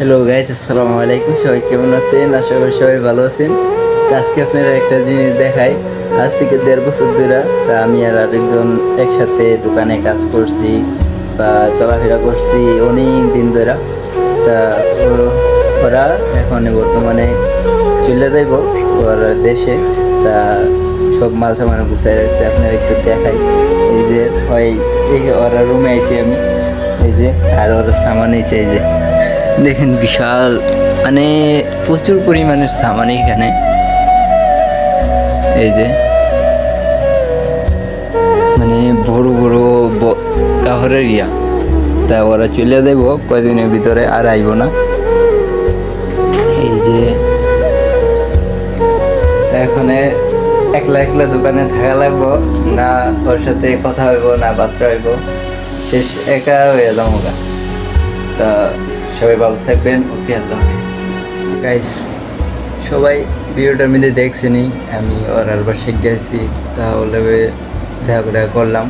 Hello guys আসসালামু আলাইকুম। সবাই কেমন আছেন? আশা করি সবাই ভালো আছেন। আজকে আপনারা একটা জিনিস দেখাই। আজ থেকে দেড় বছর ধরে, তা আমি আর আরেকজন একসাথে দোকানে কাজ করছি বা চলাফেরা করছি অনেক দিন ধরে। তা ওরা এখন বর্তমানে চলে যাইব ওর দেশে। তা সব মাল সামান গুছাই রাখছে। আপনারা একটু দেখাই। এই যে হয় এই ওরা রুমে আইছি আমি। এই যে, আর ওরা সামান এই যে। দেখেন বিশাল মানে প্রচুর পরিমাণের সামান এখানে। এই যে মানে বড় বড় কাপড়ের ইয়া। তা ওরা চলে দেব কয়দিনের ভিতরে আর আইব না। এই যে এখানে একলা একলা দোকানে থাকা লাগবো, না ওর সাথে কথা হইব, না বার্তা হইব। শেষ, একা হয়ে যাব তা সবাই ভালো থাকবেন। ওকে, আল্লাহ গাইস সবাই ভিডিওটার মধ্যে দেখছেনি আমি ওর বাসায় গেছি, তাহলে দেখা করে করলাম।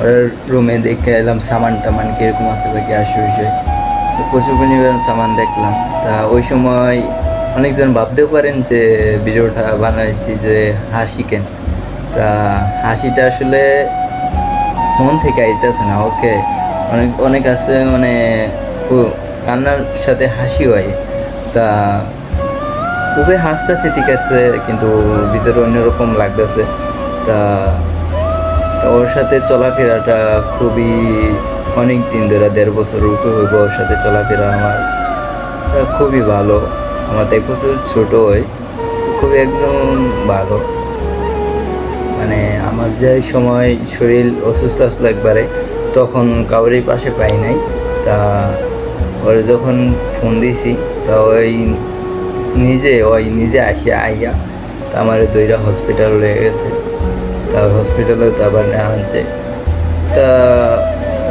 ওর রুমে দেখে এলাম সামান টামান কীরকম আছে বা কি আসে বিষয় তো প্রচুর পরিমাণ সামান দেখলাম। তা ওই সময় অনেকজন ভাবতেও পারেন যে ভিডিওটা বানাইছি যে হাসি কেন। তা হাসিটা আসলে মন থেকে আইতেছে না, ওকে। অনেক অনেক আছে মানে কান্নার সাথে হাসি হয় তা খুবই হাসতেছে, ঠিক আছে, কিন্তু ভিতরে অন্যরকম লাগতেছে। তা ওর সাথে চলাফেরাটা খুবই অনেক দিন ধরে, দেড় বছর উপরে হইব ওর সাথে চলাফেরা আমার। খুবই ভালো। আমার এক বছর ছোটো হয়, খুবই একদম ভালো। মানে আমার যে সময় শরীর অসুস্থ আসলো একবারে, তখন কাউরের পাশে পাই নাই। তা ওরে যখন ফোন দিছি, তা ওই নিজে ওই নিজে আসিয়া, আইয়া তা আমার দুইটা হসপিটাল রয়ে গেছে। তা হসপিটালে তো আবার নেওয়া আনছে। তা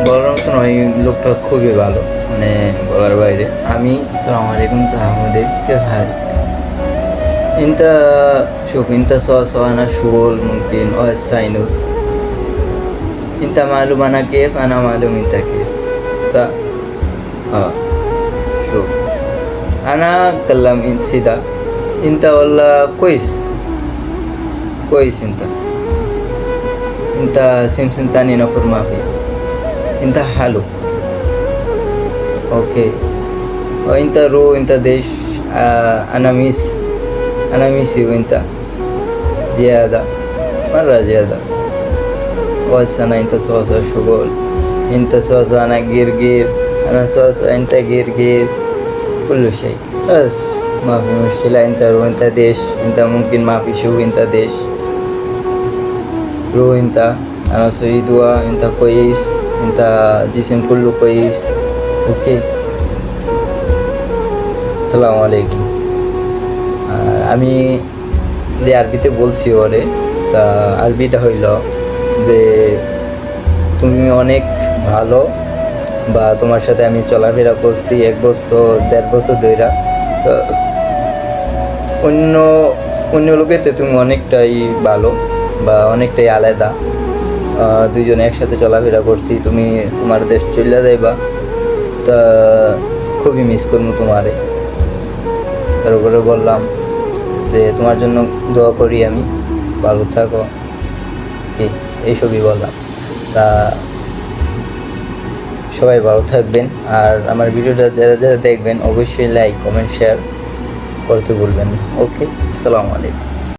বলার মতন ওই লোকটা খুবই ভালো মানে বলার বাইরে। আমি সালাম আলাইকুম, তো আমাদের ভাই? ইন্তা সব ইনতা সহ সহানা শুল মুমকিন ও সাইনুস। ইনতা মালুম আনা কেফ আনা মালুম ইনতা কেফ সা آه. شوف. أنا أتكلم انت سيدا. أنت والله كويس. كويس أنت. أنت سمسم تاني نفر ما في. أنت حلو. أوكي. وانت رو أنت ديش. آه أنا ميس. أنا ميسي وانت زيادة. مرة زيادة. أنا أنت سوا شغل. أنت سوا أنا جير جير انا سوا سوا انت جير جير كل شيء بس ما في مشكلة انت رو انت ديش انت ممكن ما في شو انت ديش رو انت انا سوي دوا انت كويس انت جسم كله كويس اوكي السلام عليكم আর আমি যে আরবিতে বলছি ওরে তা আরবিটা হইল যে তুমি অনেক ভালো বা তোমার সাথে আমি চলাফেরা করছি এক বছর, দেড় বছর ধইরা। তো অন্য অন্য লোকেতে তুমি অনেকটাই ভালো বা অনেকটাই আলাদা। দুইজনে একসাথে চলাফেরা করছি, তুমি তোমার দেশ চলে যাইবা। তা খুবই মিস করব তোমারে। তারপরে বললাম যে তোমার জন্য দোয়া করি আমি। ভালো থাকো। এই, এইসবই বললাম। তা সবাই ভালো থাকবেন আর আমার ভিডিওটা যারা যারা দেখবেন অবশ্যই লাইক কমেন্ট শেয়ার করতে ভুলবেন ওকে আসসালামু আলাইকুম।